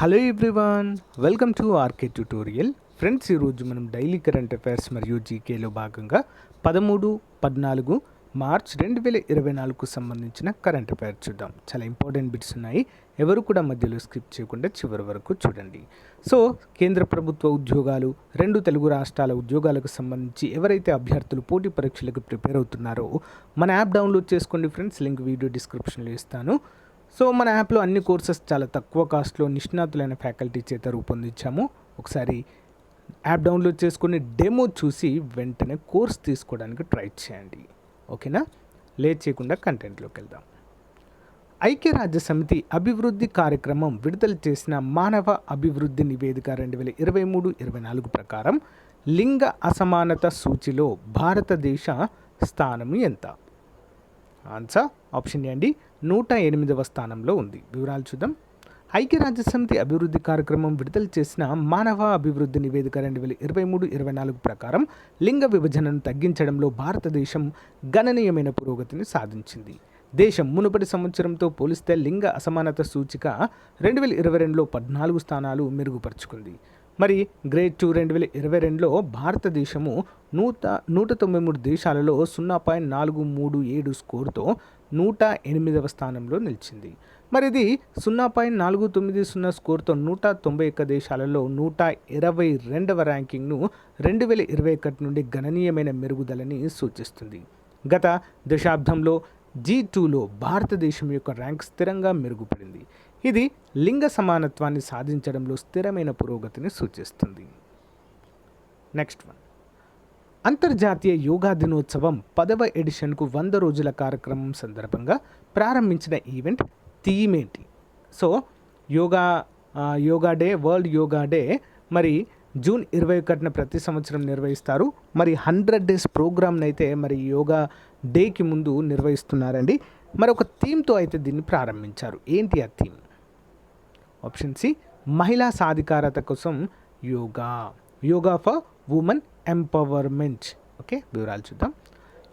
Hello everyone welcome to RK tutorial friends ఈరోజు మనం daily current affairs మరియు జీకేలో భాగంగా పదమూడు పద్నాలుగు మార్చ్ రెండు వేల ఇరవై నాలుగుకు సంబంధించిన కరెంట్ అఫైర్ చూద్దాం. చాలా ఇంపార్టెంట్ బిట్స్ ఉన్నాయి. ఎవరు కూడా మధ్యలో స్కిప్ చేయకుండా చివరి వరకు చూడండి. సో కేంద్ర ప్రభుత్వ ఉద్యోగాలు రెండు తెలుగు రాష్ట్రాల ఉద్యోగాలకు సంబంధించి ఎవరైతే అభ్యర్థులు పోటీ పరీక్షలకు ప్రిపేర్ అవుతున్నారో మన యాప్ డౌన్లోడ్ చేసుకోండి. ఫ్రెండ్స్ లింక్ వీడియో డిస్క్రిప్షన్లో ఇస్తాను. సో మన యాప్లో అన్ని కోర్సెస్ చాలా తక్కువ కాస్ట్లో నిష్ణాతులైన ఫ్యాకల్టీ చేత రూపొందించాము. ఒకసారి యాప్ డౌన్లోడ్ చేసుకుని డెమో చూసి వెంటనే కోర్స్ తీసుకోవడానికి ట్రై చేయండి. ఓకేనా? లేట్ చేయకుండా కంటెంట్లోకి వెళ్దాం. ఐక్యరాజ్య సమితి అభివృద్ధి కార్యక్రమం విడుదల చేసిన మానవ అభివృద్ధి నివేదిక రెండు వేల ఇరవై మూడు ఇరవై నాలుగు ప్రకారం లింగ అసమానత సూచిలో భారతదేశ స్థానం ఎంత? ఆన్సర్ ఆప్షన్ ఏ అండి నూట ఎనిమిదవ స్థానంలో ఉంది. వివరాలు చూద్దాం. ఐక్యరాజ్య సమితి అభివృద్ధి కార్యక్రమం విడుదల చేసిన మానవ అభివృద్ధి నివేదిక రెండు వేల ఇరవై మూడు ఇరవై నాలుగు ప్రకారం లింగ విభజనను తగ్గించడంలో భారతదేశం గణనీయమైన పురోగతిని సాధించింది. దేశం మునుపటి సంవత్సరంతో పోలిస్తే లింగ అసమానత సూచిక రెండు వేల ఇరవై రెండులో పద్నాలుగు స్థానాలు మెరుగుపరుచుకుంది. మరి గ్రేట్ టూ రెండు వేల ఇరవై రెండులో భారతదేశము నూట నూట తొంభై మూడు దేశాలలో సున్నా పాయింట్ నాలుగు మూడు ఏడు స్కోర్తో నూట ఎనిమిదవ స్థానంలో నిలిచింది. మరి ఇది సున్నా పాయింట్ నాలుగు తొమ్మిది సున్నా స్కోర్తో నూట తొంభై ఒక్క దేశాలలో నూట ఇరవై రెండవ ర్యాంకింగ్ను రెండు వేల ఇరవై ఒకటి నుండి గణనీయమైన మెరుగుదలని సూచిస్తుంది. గత దశాబ్దంలో జీ టూలో భారతదేశం యొక్క ర్యాంక్ స్థిరంగా మెరుగుపడింది. ఇది లింగ సమానత్వాన్ని సాధించడంలో స్థిరమైన పురోగతిని సూచిస్తుంది. నెక్స్ట్ వన్ అంతర్జాతీయ యోగా దినోత్సవం పదవ ఎడిషన్కు వంద రోజుల కార్యక్రమం సందర్భంగా ప్రారంభించిన ఈవెంట్ థీమ్ ఏంటి so yoga yoga day world yoga day మరి జూన్ ఇరవై ఒకటిన ప్రతి సంవత్సరం నిర్వహిస్తారు. మరి హండ్రెడ్ డేస్ ప్రోగ్రామ్ని అయితే మరి యోగా డేకి ముందు నిర్వహిస్తున్నారండి. మరి ఒక థీమ్తో అయితే దీన్ని ప్రారంభించారు. ఏంటి ఆ థీమ్? ఆప్షన్ సి మహిళా సాధికారత కోసం yoga. Yoga for women empowerment. Okay వివరాలు చూద్దాం.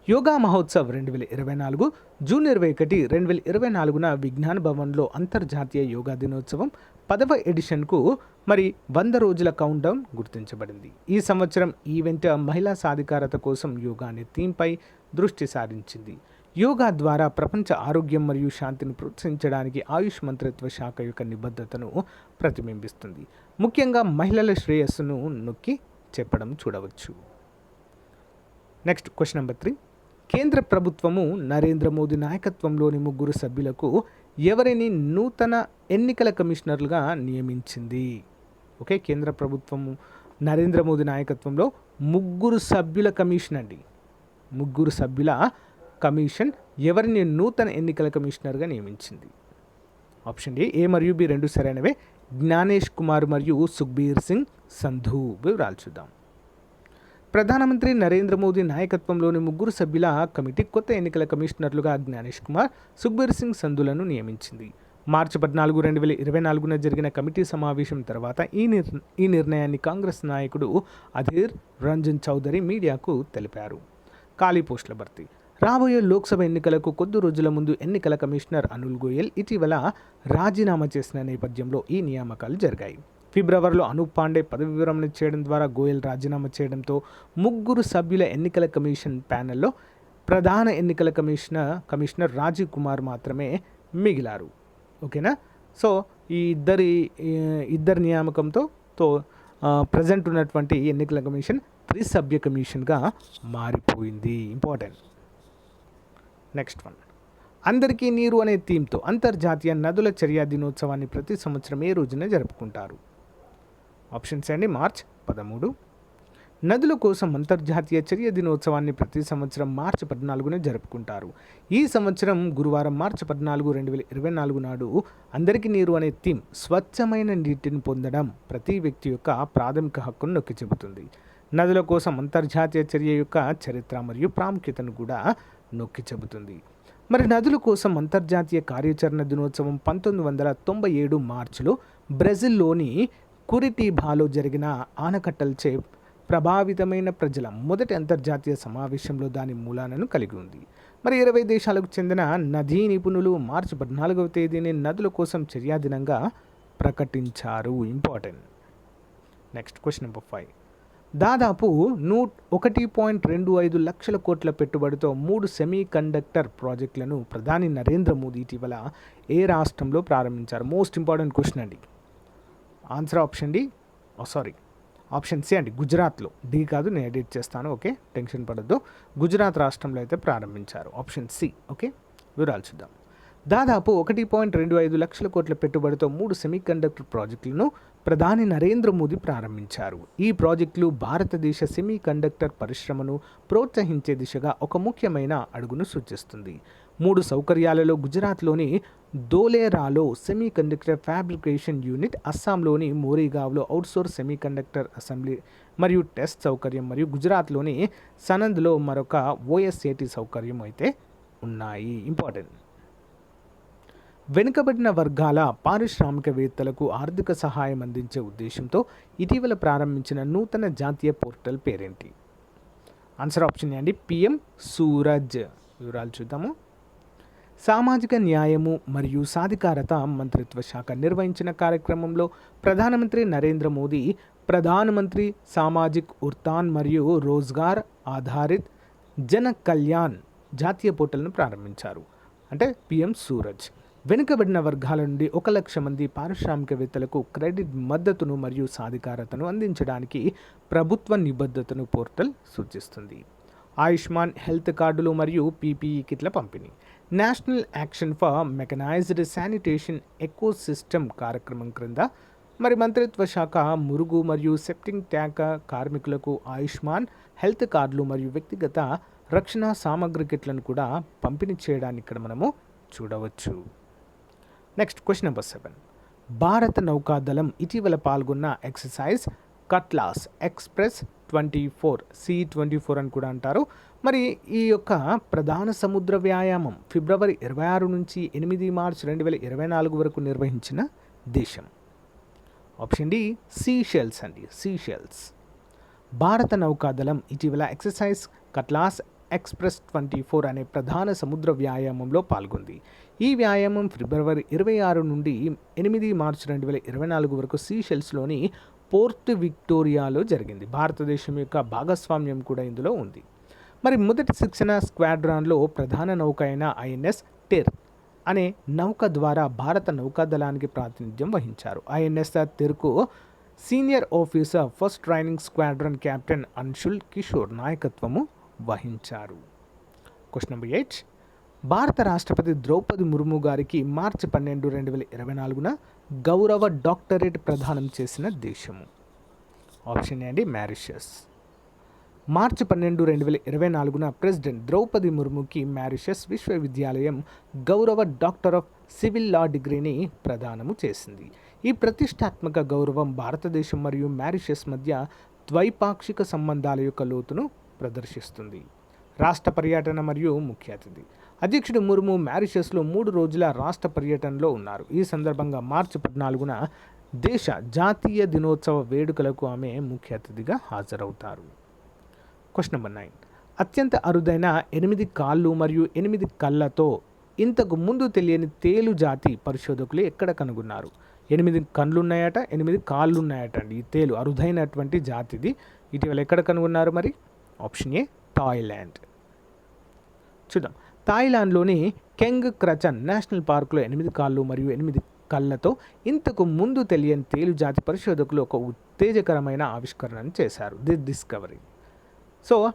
యోగా మహోత్సవ్ రెండు వేల ఇరవై నాలుగు జూన్ ఇరవై ఒకటి రెండు వేల ఇరవై నాలుగున విజ్ఞాన్ భవన్లో అంతర్జాతీయ యోగా దినోత్సవం పదవ ఎడిషన్కు మరి వంద రోజుల కౌంట్డౌన్ గుర్తించబడింది. ఈ సంవత్సరం ఈవెంట్ మహిళా సాధికారత కోసం యోగా అనే థీమ్పై దృష్టి సారించింది. యోగా ద్వారా ప్రపంచ ఆరోగ్యం మరియు శాంతిని ప్రోత్సహించడానికి ఆయుష్ మంత్రిత్వ శాఖ యొక్క నిబద్ధతను ప్రతిబింబిస్తుంది. ముఖ్యంగా మహిళల శ్రేయస్సును నొక్కి చెప్పడం చూడవచ్చు. నెక్స్ట్ క్వశ్చన్ నెంబర్ త్రీ కేంద్ర ప్రభుత్వము నరేంద్ర మోదీ నాయకత్వంలోని ముగ్గురు సభ్యులకు ఎవరిని నూతన ఎన్నికల కమిషనర్లుగా నియమించింది? ఓకే కేంద్ర ప్రభుత్వము నరేంద్ర మోదీ నాయకత్వంలో ముగ్గురు సభ్యుల కమిషన్ అండి. ముగ్గురు సభ్యుల కమిషన్ ఎవరిని నూతన ఎన్నికల కమిషనర్గా నియమించింది? ఆప్షన్ ఏ ఏ మరియు బి రెండు సరైనవే. జ్ఞానేష్ కుమార్ మరియు సుఖ్బీర్ సింగ్ సంధు. వివరాలు చూద్దాం. ప్రధానమంత్రి నరేంద్ర మోదీ నాయకత్వంలోని ముగ్గురు సభ్యుల కమిటీ కొత్త ఎన్నికల కమిషనర్లుగా జ్ఞానేష్ కుమార్ సుఖ్బీర్ సింగ్ సంధులను నియమించింది. మార్చి పద్నాలుగు రెండు వేల ఇరవై నాలుగున జరిగిన కమిటీ సమావేశం తర్వాత ఈ నిర్ ఈ నిర్ణయాన్ని కాంగ్రెస్ నాయకుడు అధీర్ రంజన్ చౌదరి మీడియాకు తెలిపారు. ఖాళీ పోస్టుల భర్తీ రాబోయే లోక్సభ ఎన్నికలకు కొద్ది రోజుల ముందు ఎన్నికల కమిషనర్ అనుల్ గోయల్ ఇటీవల రాజీనామా చేసిన నేపథ్యంలో ఈ నియామకాలు జరిగాయి. ఫిబ్రవరిలో అనూప్ పాండే పదవి విరమణ చేయడం ద్వారా గోయల్ రాజీనామా చేయడంతో ముగ్గురు సభ్యుల ఎన్నికల కమిషన్ ప్యానెల్లో ప్రధాన ఎన్నికల కమిషనర్ కమిషనర్ రాజీవ్ కుమార్ మాత్రమే మిగిలారు. ఓకేనా? సో ఈ ఇద్దరి ఇద్దరి నియామకంతో తో ప్రజెంట్ ఉన్నటువంటి ఎన్నికల కమిషన్ త్రిసభ్య కమిషన్గా మారిపోయింది. ఇంపార్టెంట్. నెక్స్ట్ వన్ అందరికీ నీరు అనే థీమ్తో అంతర్జాతీయ నదుల చర్య దినోత్సవాన్ని ప్రతి సంవత్సరం ఏ రోజున జరుపుకుంటారు? ఆప్షన్స్ అండి మార్చ్ పదమూడు. నదుల కోసం అంతర్జాతీయ చర్య దినోత్సవాన్ని ప్రతి సంవత్సరం మార్చి పద్నాలుగున జరుపుకుంటారు. ఈ సంవత్సరం గురువారం మార్చి పద్నాలుగు రెండు వేల ఇరవై నాలుగు నాడు అందరికీ నీరు అనే థీమ్ స్వచ్ఛమైన నీటిని పొందడం ప్రతి వ్యక్తి యొక్క ప్రాథమిక హక్కును నొక్కి చెబుతుంది. నదుల కోసం అంతర్జాతీయ చర్య యొక్క చరిత్ర మరియు ప్రాముఖ్యతను కూడా నొక్కి చెబుతుంది. మరి నదుల కోసం అంతర్జాతీయ కార్యాచరణ దినోత్సవం పంతొమ్మిది వందల తొంభై ఏడు మార్చిలో బ్రెజిల్లోని కురిటీభాలో జరిగిన ఆనకట్టలచే ప్రభావితమైన ప్రజల మొదటి అంతర్జాతీయ సమావేశంలో దాని మూలాలను కలిగి ఉంది. మరి ఇరవై దేశాలకు చెందిన నదీ నిపుణులు మార్చి పద్నాలుగవ తేదీని నదుల కోసం చర్యాదినంగా ప్రకటించారు. Important. Next question number five. దాదాపు నూ ఒకటి పాయింట్ రెండు ఐదు లక్షల కోట్ల పెట్టుబడితో మూడు సెమీ కండక్టర్ ప్రాజెక్టులను ప్రధాని నరేంద్ర మోదీ ఇటీవల ఏ రాష్ట్రంలో ప్రారంభించారు? మోస్ట్ ఇంపార్టెంట్ క్వశ్చన్ అండి. Answer option D? Sorry option C అండి గుజరాత్లో. డి కాదు నేను ఎడిట్ చేస్తాను ఓకే? టెన్షన్ పడద్దు. గుజరాత్ రాష్ట్రంలో అయితే ప్రారంభించారు. Option C okay? వివరాలు చూద్దాం. దాదాపు ఒకటి పాయింట్ రెండు ఐదు లక్షల కోట్ల పెట్టుబడితో మూడు సెమీకండక్టర్ ప్రాజెక్టులను ప్రధాని నరేంద్ర మోదీ ప్రారంభించారు. ఈ ప్రాజెక్టులు భారతదేశ సెమీకండక్టర్ పరిశ్రమను ప్రోత్సహించే దిశగా ఒక ముఖ్యమైన అడుగును సూచిస్తుంది. మూడు సౌకర్యాలలో గుజరాత్లోని దోలేరాలో సెమీకండక్టర్ ఫ్యాబ్రికేషన్ యూనిట్ అస్సాంలోని మోరీగావ్లో అవుట్సోర్స్ సెమీకండక్టర్ అసెంబ్లీ మరియు టెస్ట్ సౌకర్యం మరియు గుజరాత్లోని సనంద్లో మరొక ఓఎస్ఏటి సౌకర్యం అయితే ఉన్నాయి. ఇంపార్టెంట్. వెనుకబడిన వర్గాల పారిశ్రామికవేత్తలకు ఆర్థిక సహాయం అందించే ఉద్దేశంతో ఇటీవల ప్రారంభించిన నూతన జాతీయ పోర్టల్ పేరేంటి? ఆన్సర్ ఆప్షన్ అండి. పిఎం సూరజ్ వివరాలు చూద్దాము. సామాజిక న్యాయము మరియు సాధికారత మంత్రిత్వ శాఖ నిర్వహించిన కార్యక్రమంలో ప్రధానమంత్రి నరేంద్ర మోదీ ప్రధానమంత్రి సామాజిక్ ఉర్తాన్ మరియు రోజ్గార్ ఆధారిత్ జన కళ్యాణ్ జాతీయ పోర్టల్ను ప్రారంభించారు. అంటే పిఎం సూరజ్ వెనుకబడిన వర్గాల నుండి ఒక లక్ష మంది పారిశ్రామికవేత్తలకు క్రెడిట్ మద్దతును మరియు సాధికారతను అందించడానికి ప్రభుత్వ నిబద్ధతను పోర్టల్ సూచిస్తుంది. ఆయుష్మాన్ హెల్త్ కార్డులు మరియు పీపీఈ కిట్ల పంపిణీ. National action for mechanised sanitation ecosystem కార్యక్రమం క్రింద మరి మంత్రిత్వ శాఖ మురుగు మరియు సెప్టింగ్ ట్యాంక్ కార్మికులకు ఆయుష్మాన్ హెల్త్ కార్డులు మరియు వ్యక్తిగత రక్షణ సామగ్రి కిట్లను కూడా పంపిణీ చేయడాన్ని ఇక్కడ మనము చూడవచ్చు. నెక్స్ట్ క్వశ్చన్ నెంబర్ సెవెన్ భారత నౌకాదళం ఇటీవల పాల్గొన్న exercise cutlass express twenty four C twenty four అని కూడా అంటారు. మరి ఈ యొక్క ప్రధాన సముద్ర వ్యాయామం ఫిబ్రవరి ఇరవై ఆరు నుంచి ఎనిమిది మార్చ్ రెండు వేల ఇరవై నాలుగు వరకు నిర్వహించిన దేశం. ఆప్షన్ డి సీషెల్స్ అండి. సీషెల్స్ భారత నౌకాదళం ఇటీవల exercise cutlass express twenty four అనే ప్రధాన సముద్ర వ్యాయామంలో పాల్గొంది. ఈ వ్యాయామం ఫిబ్రవరి ఇరవై ఆరు నుండి ఎనిమిది మార్చి రెండు వేల ఇరవై నాలుగు వరకు సీషెల్స్లోని పోర్ట్ విక్టోరియాలో జరిగింది. భారతదేశం యొక్క భాగస్వామ్యం కూడా ఇందులో ఉంది. మరి మొదటి శిక్షణ స్క్వాడ్రాన్లో ప్రధాన నౌక అయిన ఐఎన్ఎస్ టెర్ అనే నౌక ద్వారా భారత నౌకాదళానికి ప్రాతినిధ్యం వహించారు. INS తెరుకు senior officer first training squadron captain Anshul Kishore నాయకత్వము వహించారు. క్వశ్చన్ నెంబర్ ఎయిట్ భారత రాష్ట్రపతి ద్రౌపది ముర్ము గారికి మార్చి పన్నెండు రెండు వేల ఇరవై నాలుగున గౌరవ డాక్టరేట్ ప్రదానం చేసిన దేశము. ఆప్షన్ ఏ అండి మ్యారిషస్ మార్చి పన్నెండు రెండు వేల ఇరవై నాలుగున ప్రెసిడెంట్ ద్రౌపది ముర్ముకి మ్యారిషస్ విశ్వవిద్యాలయం గౌరవ డాక్టర్ ఆఫ్ సివిల్ లా డిగ్రీని ప్రదానము చేసింది. ఈ ప్రతిష్టాత్మక గౌరవం భారతదేశం మరియు మ్యారిషస్ మధ్య ద్వైపాక్షిక సంబంధాల యొక్క లోతును ప్రదర్శిస్తుంది. రాష్ట్ర పర్యటన మరియు ముఖ్య అతిథి. అధ్యక్షుడు ముర్ము మారిషస్లో మూడు రోజుల రాష్ట్ర పర్యటనలో ఉన్నారు. ఈ సందర్భంగా మార్చి పద్నాలుగున దేశ జాతీయ దినోత్సవ వేడుకలకు ఆమె ముఖ్య అతిథిగా హాజరవుతారు. Question number nine. అత్యంత అరుదైన ఎనిమిది కాళ్ళు మరియు ఎనిమిది కళ్ళతో ఇంతకు ముందు తెలియని తేలు జాతి పరిశోధకులు ఎక్కడ కనుగొన్నారు? ఎనిమిది కళ్ళున్నాయట ఎనిమిది కాళ్ళు ఉన్నాయట అండి ఈ తేలు అరుదైనటువంటి జాతిది. ఇటీవల ఎక్కడ కనుగొన్నారు మరి? Option A Thailand. చూద్దాం. థాయిలాండ్లోని కెంగ్ క్రచన్ నేషనల్ పార్కులో ఎనిమిది కాళ్ళు మరియు ఎనిమిది కళ్ళతో ఇంతకు ముందు తెలియని తేలు జాతి పరిశోధకులు ఒక ఉత్తేజకరమైన ఆవిష్కరణను చేశారు. The discovery. సో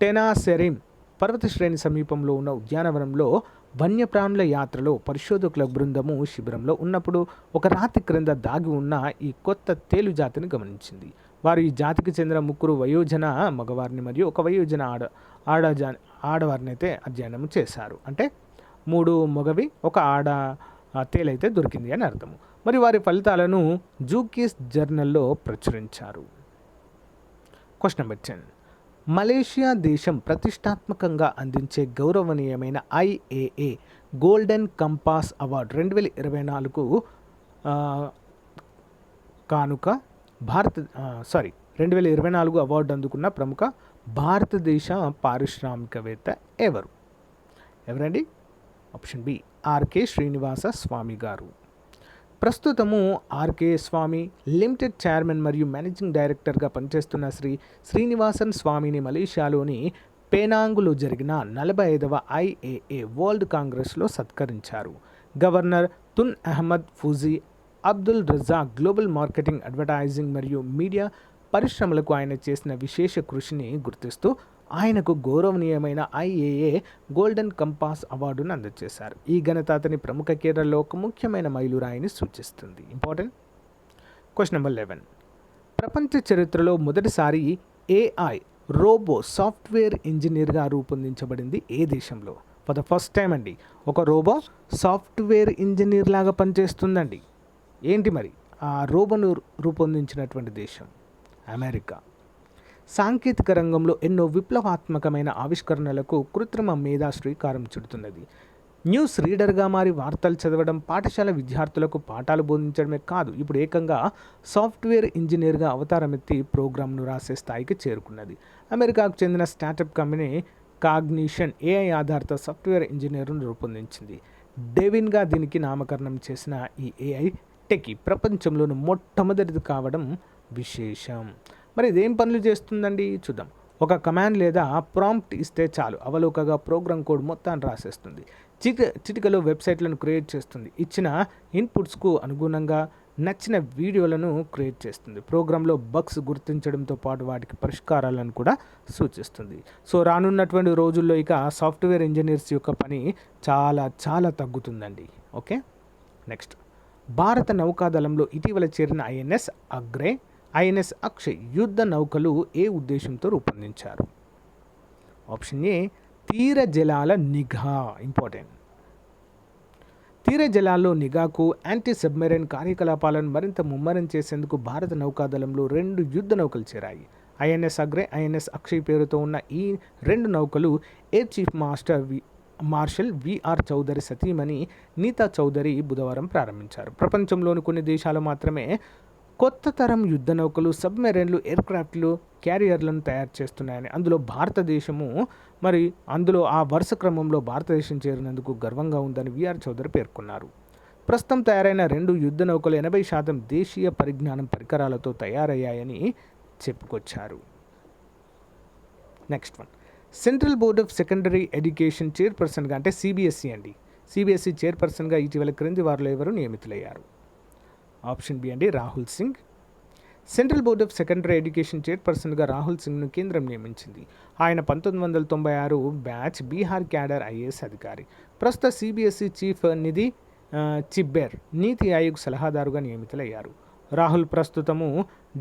టెనాసెరిమ్ పర్వత శ్రేణి సమీపంలో ఉన్న ఉద్యానవనంలో వన్యప్రాణుల యాత్రలో పరిశోధకుల బృందము శిబిరంలో ఉన్నప్పుడు ఒక రాతి క్రింద దాగి ఉన్న ఈ కొత్త తేలు జాతిని గమనించింది. వారు ఈ జాతికి చెందిన ముగ్గురు వయోజన మగవారిని మరియు ఒక వయోజన ఆడ ఆడజా ఆడవారిని అయితే అధ్యయనం చేశారు. అంటే మూడు మగవి ఒక ఆడ తేలైతే దొరికింది అని అర్థము. మరి వారి ఫలితాలను జూకీస్ జర్నల్లో ప్రచురించారు. Question number ten. మలేషియా దేశం ప్రతిష్టాత్మకంగా అందించే గౌరవనీయమైన ఐఏఏ గోల్డెన్ కంపాస్ అవార్డు రెండు వేల ఇరవై నాలుగు కానుక భారత సారీ రెండు వేల ఇరవై నాలుగు అవార్డు అందుకున్న ప్రముఖ భారతదేశ పారిశ్రామికవేత్త ఎవరు? ఎవరండి? Option B RK Srinivasa Swamy గారు. ప్రస్తుతము ఆర్కే స్వామి లిమిటెడ్ చైర్మన్ మరియు మేనేజింగ్ డైరెక్టర్గా పనిచేస్తున్న శ్రీ శ్రీనివాసన్ స్వామిని మలేషియాలోని పేనాంగులో జరిగిన నలభై ఐదవ ఐఏఏ వరల్డ్ కాంగ్రెస్లో సత్కరించారు. Governor Tun Ahmad Fuzi Abdul Razak global marketing advertising మరియు మీడియా పరిశ్రమలకు ఆయన చేసిన విశేష కృషిని గుర్తిస్తూ ఆయనకు గౌరవనీయమైన ఐఏఏ గోల్డెన్ కంపాస్ అవార్డును అందజేశారు. ఈ ఘనత అతని ప్రముఖ కేరళలో ఒక ముఖ్యమైన మైలురాయిని సూచిస్తుంది. ఇంపార్టెంట్? Question number eleven. ప్రపంచ చరిత్రలో మొదటిసారి ఏఐ రోబో సాఫ్ట్వేర్ ఇంజనీర్గా రూపొందించబడింది ఏ దేశంలో? ఫర్ ద ఫస్ట్ టైం అండి. ఒక రోబో సాఫ్ట్వేర్ ఇంజనీర్ లాగా పనిచేస్తుందండి. ఏంటి మరి? ఆ రోబోను రూపొందించినటువంటి దేశం అమెరికా. సాంకేతిక రంగంలో ఎన్నో విప్లవాత్మకమైన ఆవిష్కరణలకు కృత్రిమ మేధా శ్రీకారం చుడుతున్నది. న్యూస్ రీడర్గా మారి వార్తలు చదవడం పాఠశాల విద్యార్థులకు పాఠాలు బోధించడమే కాదు ఇప్పుడు ఏకంగా సాఫ్ట్వేర్ ఇంజనీర్గా అవతారమెత్తి ప్రోగ్రామ్ను రాసే స్థాయికి చేరుకున్నది. అమెరికాకు చెందిన స్టార్టప్ కంపెనీ కాగ్నిషన్ ఏఐ ఆధారిత సాఫ్ట్వేర్ ఇంజనీర్ను రూపొందించింది. డెవిన్గా దీనికి నామకరణం చేసిన ఈ ఏఐ టెకి ప్రపంచంలోని మొట్టమొదటిది కావడం విశేషం. మరి ఇదేం పనులు చేస్తుందండి? చూద్దాం. ఒక కమాండ్ లేదా ప్రాంప్ట్ ఇస్తే చాలు. అవలోకగా ప్రోగ్రామ్ కోడ్ మొత్తాన్ని రాసేస్తుంది. చిట చిటికలో వెబ్సైట్లను క్రియేట్ చేస్తుంది. ఇచ్చిన ఇన్పుట్స్కు అనుగుణంగా నచ్చిన వీడియోలను క్రియేట్ చేస్తుంది. ప్రోగ్రాంలో బగ్స్ గుర్తించడంతో పాటు వాటికి పరిష్కారాలను కూడా సూచిస్తుంది. సో రానున్నటువంటి రోజుల్లో ఇక సాఫ్ట్వేర్ ఇంజనీర్స్ యొక్క పని చాలా చాలా తగ్గుతుందండి. ఓకే? నెక్స్ట్. భారత నౌకాదళంలో ఇటీవల చేరిన ఐఎన్ఎస్ అగ్రే ఐఎన్ఎస్ అక్షయ్ యుద్ధ నౌకలు ఏ ఉద్దేశంతో రూపొందించారు? ఆప్షన్ ఏ తీర జలాల నిఘా ఇంపార్టెంట్. తీర జలాల్లో నిఘాకు యాంటీ సబ్మెరైన్ కార్యకలాపాలను మరింత ముమ్మరం చేసేందుకు భారత నౌకాదళంలో రెండు యుద్ధ నౌకలు చేరాయి. ఐఎన్ఎస్ అగ్రే ఐఎన్ఎస్ అక్షయ్ పేరుతో ఉన్న ఈ రెండు నౌకలు air chief master V marshal VR Chaudhari సతీమణి నీతా చౌదరి బుధవారం ప్రారంభించారు. ప్రపంచంలోని కొన్ని దేశాలు మాత్రమే కొత్త తరం యుద్ధ నౌకలు సబ్మెరైన్లు ఎయిర్క్రాఫ్ట్లు క్యారియర్లను తయారు చేస్తున్నాయని అందులో భారతదేశము మరి అందులో ఆ వరుస క్రమంలో భారతదేశం చేరినందుకు గర్వంగా ఉందని విఆర్ చౌదరి పేర్కొన్నారు. ప్రస్తుతం తయారైన రెండు యుద్ధ నౌకలు ఎనభై శాతం దేశీయ పరిజ్ఞానం పరికరాలతో తయారయ్యాయని చెప్పుకొచ్చారు. Next one. Central board of secondary education చైర్పర్సన్గా అంటే సిబిఎస్ఈ అండి. సిబిఎస్ఈ చైర్పర్సన్గా ఇటీవల క్రింది వారిలో ఎవరు నియమితులయ్యారు? ఆప్షన్ బి అండి Rahul Singh. Central board of secondary education చైర్పర్సన్గా రాహుల్ సింగ్ను కేంద్రం నియమించింది. ఆయన పంతొమ్మిది వందల తొంభై ఆరు బ్యాచ్ బీహార్ క్యాడర్ ఐఏఎస్ అధికారి. ప్రస్తుత సిబిఎస్ఈ చీఫ్ నిధి చిబ్బెర్ నీతి ఆయోగ్ సలహాదారుగా నియమితులయ్యారు. రాహుల్ ప్రస్తుతము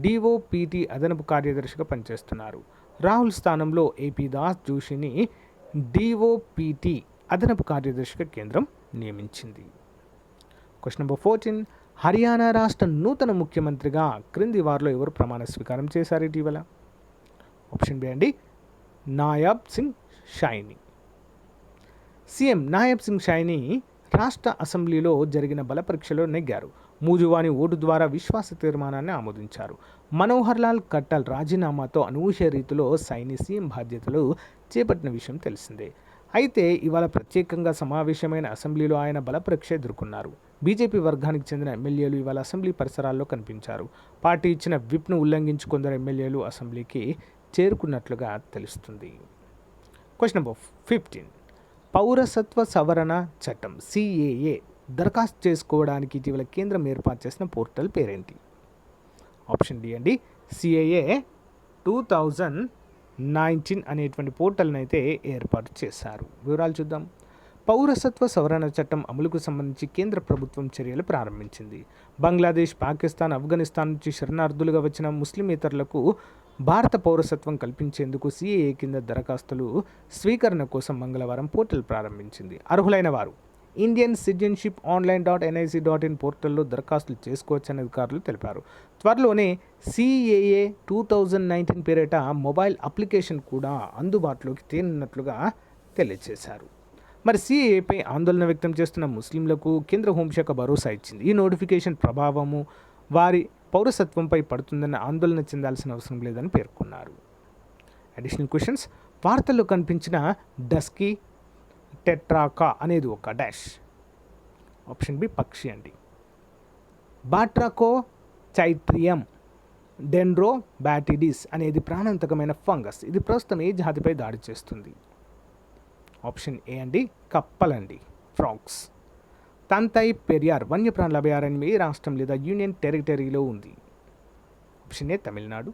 డిఓపిటి అదనపు కార్యదర్శిగా పనిచేస్తున్నారు. రాహుల్ స్థానంలో ఏపీ దాస్ జోషిని డిఓపిటి అదనపు కార్యదర్శిగా కేంద్రం నియమించింది. క్వశ్చన్ నెంబర్ ఫోర్టీన్ హర్యానా రాష్ట్ర నూతన ముఖ్యమంత్రిగా క్రింది వారిలో ఎవరు ప్రమాణ స్వీకారం చేశారు ఇటీవల? ఆప్షన్ బి అండి నాయాబ్ సింగ్ షైని. సీఎం నాయబ్ సింగ్ షైని రాష్ట్ర అసెంబ్లీలో జరిగిన బలపరీక్షలో నెగ్గారు. మూజువాని ఓటు ద్వారా విశ్వాస తీర్మానాన్ని ఆమోదించారు. మనోహర్ లాల్ కట్టల్ రాజీనామాతో అనూహ్య రీతిలో సైని సీఎం బాధ్యతలు చేపట్టిన విషయం తెలిసిందే. అయితే ఇవాళ ప్రత్యేకంగా సమావేశమైన అసెంబ్లీలో ఆయన బలపరీక్ష ఎదుర్కొన్నారు. బీజేపీ వర్గానికి చెందిన ఎమ్మెల్యేలు ఇవాళ అసెంబ్లీ పరిసరాల్లో కనిపించారు. పార్టీ ఇచ్చిన విప్ను ఉల్లంఘించి కొందరు ఎమ్మెల్యేలు అసెంబ్లీకి చేరుకున్నట్లుగా తెలుస్తుంది. Question number fifteen. పౌరసత్వ సవరణ చట్టం సిఏఏ దరఖాస్తు చేసుకోవడానికి ఇటీవల కేంద్రం ఏర్పాటు చేసిన పోర్టల్ పేరేంటి? ఆప్షన్ డి అండి. సిఐఏ టూ థౌజండ్ నైన్టీన్ అనేటువంటి పోర్టల్ని అయితే ఏర్పాటు చేశారు. వివరాలు చూద్దాం. పౌరసత్వ సవరణ చట్టం అమలుకు సంబంధించి కేంద్ర ప్రభుత్వం చర్యలు ప్రారంభించింది. బంగ్లాదేశ్ పాకిస్తాన్ ఆఫ్ఘనిస్తాన్ నుంచి శరణార్థులుగా వచ్చిన ముస్లిమేతరులకు భారత పౌరసత్వం కల్పించేందుకు సిఏఏ కింద దరఖాస్తులు స్వీకరణ కోసం మంగళవారం పోర్టల్ ప్రారంభించింది. అర్హులైన వారు. Indian citizenship online dot NIC dot in పోర్టల్లో దరఖాస్తులు చేసుకోవచ్చని అధికారులు తెలిపారు. త్వరలోనే సిఏఏ టూ థౌజండ్ నైన్టీన్ పేరిట మొబైల్ అప్లికేషన్ కూడా అందుబాటులోకి తేనున్నట్లుగా తెలియజేశారు. మరి సిఏఏపై ఆందోళన వ్యక్తం చేస్తున్న ముస్లింలకు కేంద్ర హోంశాఖ భరోసా ఇచ్చింది. ఈ నోటిఫికేషన్ ప్రభావము వారి పౌరసత్వంపై పడుతుందన్న ఆందోళన చెందాల్సిన అవసరం లేదని పేర్కొన్నారు. అడిషనల్ క్వశ్చన్స్ వార్తల్లో కనిపించిన డస్కీ టెట్రాకా అనేది ఒక డాష్. ఆప్షన్ బి పక్షి అండి. బాట్రాకో చైట్రియం డెండ్రో బ్యాటిడిస్ అనేది ప్రాణాంతకమైన ఫంగస్. ఇది ప్రస్తుతం ఏ జాతిపై దాడి చేస్తుంది? ఆప్షన్ ఏ అండి కప్పలండి ఫ్రాక్స్. తంతై పెరియార్ వన్యప్రాణుల అభయారణ్యం ఏ రాష్ట్రం లేదా యూనియన్ టెరిటరీలో ఉంది? Option A Tamil Nadu.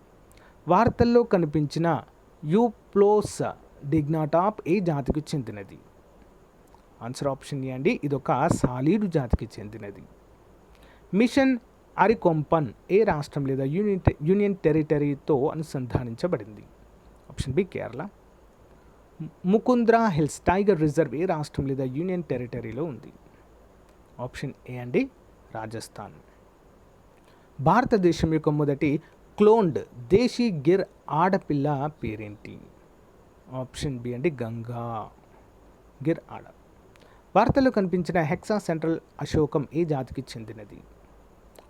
వార్తల్లో కనిపించిన యూప్లోస్ డిగ్నాటాప్ ఏ జాతికి చెందినది? ఆన్సర్ ఆప్షన్ ఏ అండి. ఇదొక సాలీడు జాతికి చెందినది. మిషన్ అరికొంపన్ ఏ రాష్ట్రం లేదా యూనియన్ యూనియన్ టెరిటరీతో అనుసంధానించబడింది? Option B Kerala. Mukundra hills tiger reserve ఏ రాష్ట్రం లేదా యూనియన్ టెరిటరీలో ఉంది? ఆప్షన్ ఏ అండి రాజస్థాన్. భారతదేశం యొక్క మొదటి క్లోన్డ్ దేశీ గిర్ ఆడపిల్ల పేరేంటి? ఆప్షన్ బి అండి గంగా. గిర్ ఆడ వార్తల్లో కనిపించిన హెక్సా సెంట్రల్ అశోకం ఏ జాతికి చెందినది?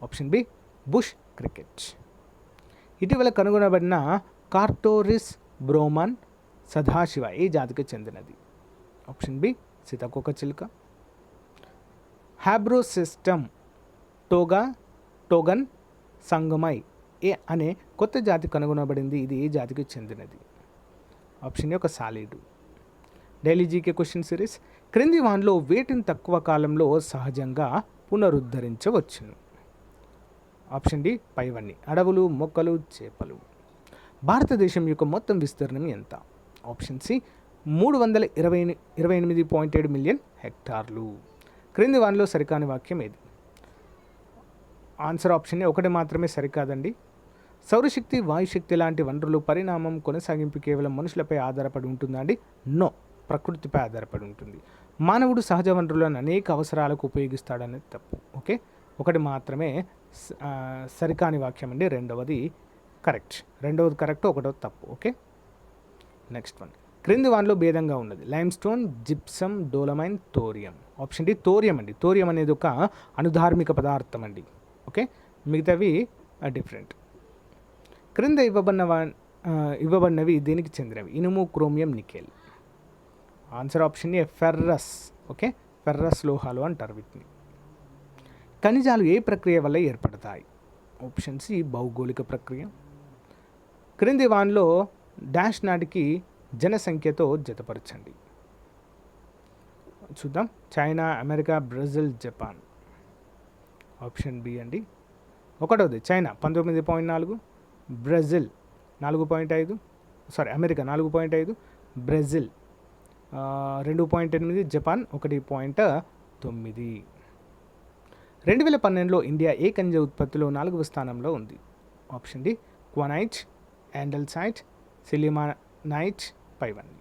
Option B bush cricket. ఇటీవల కనుగొనబడిన కార్టోరిస్ బ్రోమన్ సదాశివ ఏ జాతికి చెందినది? ఆప్షన్ బి సీతాకోక చిలుక. హ్యాబ్రోసిస్టమ్ టోగా టోగన్ సంగమై ఏ అనే కొత్త జాతి కనుగొనబడింది ఇది ఏ జాతికి చెందినది? ఆప్షన్ ఏ ఒక సాలీడు. డైలీ జీకే క్వశ్చన్ సిరీస్ క్రింది వాన్లో వేటిని తక్కువ కాలంలో సహజంగా పునరుద్ధరించవచ్చును? ఆప్షన్ డి పైవన్నీ. అడవులు మొక్కలు చేపలు. భారతదేశం యొక్క మొత్తం విస్తీర్ణం ఎంత? ఆప్షన్ సి మూడు వందల ఇరవై ఇరవై ఎనిమిది పాయింట్ ఏడు మిలియన్ హెక్టార్లు. క్రింది వానిలో సరికాని వాక్యం ఏది? ఆన్సర్ ఆప్షన్ ఒకటి మాత్రమే సరికాదండి. సౌరశక్తి వాయుశక్తి లాంటి వనరులు పరిణామం కొనసాగింపు కేవలం మనుషులపై ఆధారపడి ఉంటుందా అండి? నో. ప్రకృతిపై ఆధారపడి ఉంటుంది. మానవుడు సహజ వనరులను అనేక అవసరాలకు ఉపయోగిస్తాడనేది తప్పు. ఓకే? ఒకటి మాత్రమే సరికాని వాక్యం అండి. రెండవది కరెక్ట్. రెండవది కరెక్ట్ ఒకటవది తప్పు. ఓకే? Next one. క్రింది వానిలో భేదంగా ఉన్నది. Limestone gypsum dolomite thorium. Option D thorium అండి. తోరియం అనేది ఒక అనుధార్మిక పదార్థం అండి. ఓకే? మిగతావి డిఫరెంట్. క్రింద ఇవ్వబడిన వా- ఇవ్వబడినవి దీనికి చెందినవి. ఇనుము chromium nickel. Answer option A ferrous. Okay? Ferrous లోహాలు అంటారు వీటిని. ఖనిజాలు ఏ ప్రక్రియ వల్ల ఏర్పడతాయి? ఆప్షన్ సి భౌగోళిక ప్రక్రియ. క్రింది వాన్లో డాష్ నాటికి జనసంఖ్యతో జతపరచండి. చూద్దాం. China America Brazil Japan. Option B అండి. ఒకటోది చైనా పంతొమ్మిది పాయింట్ నాలుగు బ్రెజిల్ నాలుగు పాయింట్ ఐదు సారీ అమెరికా నాలుగు పాయింట్ ఐదు బ్రెజిల్ రెండు పాయింట్ ఎనిమిది జపాన్ ఒకటి పాయింట్ తొమ్మిది. రెండు వేల పన్నెండులో ఇండియా ఏ ఖనిజ ఉత్పత్తిలో నాలుగవ స్థానంలో ఉంది? ఆప్షన్ డి క్వానైట్ యాండల్సైట్ సిలిమానైట్ పైవన్నీ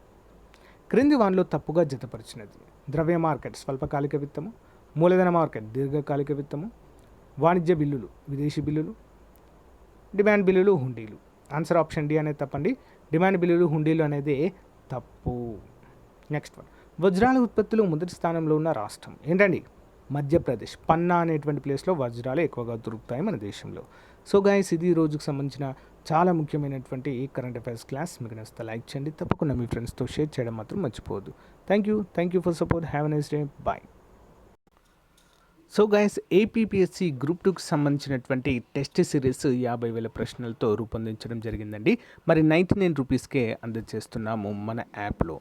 క్రింది వాన్లో తప్పుగా జతపరిచినది. ద్రవ్య మార్కెట్ స్వల్పకాలిక విత్తము మూలధన మార్కెట్ దీర్ఘకాలిక విత్తము వాణిజ్య బిల్లులు విదేశీ బిల్లులు డిమాండ్ బిల్లులు హుండీలు. ఆన్సర్ ఆప్షన్ డి అనేది తప్పండి. డిమాండ్ బిల్లులు హుండీలు అనేది తప్పు. నెక్స్ట్ వన్ వజ్రాల ఉత్పత్తిలో మొదటి స్థానంలో ఉన్న రాష్ట్రం ఏంటండి? మధ్యప్రదేశ్. పన్నా అనేటువంటి ప్లేస్లో వజ్రాలు ఎక్కువగా దొరుకుతాయి మన దేశంలో. సో గాయస్ ఇది రోజుకు సంబంధించిన చాలా ముఖ్యమైనటువంటి ఈ కరెంట్ అఫైర్స్ క్లాస్ మీకు నచ్చితే లైక్ చేయండి. తప్పకుండా మీ ఫ్రెండ్స్తో షేర్ చేయడం మాత్రం మర్చిపోవద్దు. Thank you thank you for support have nice day bye so guys APPSC group టూకి సంబంధించినటువంటి టెస్ట్ సిరీస్ యాభై వేల ప్రశ్నలతో రూపొందించడం జరిగిందండి. మరి నైంటీ నైన్ రూపీస్కే అందజేస్తున్నాము మన యాప్లో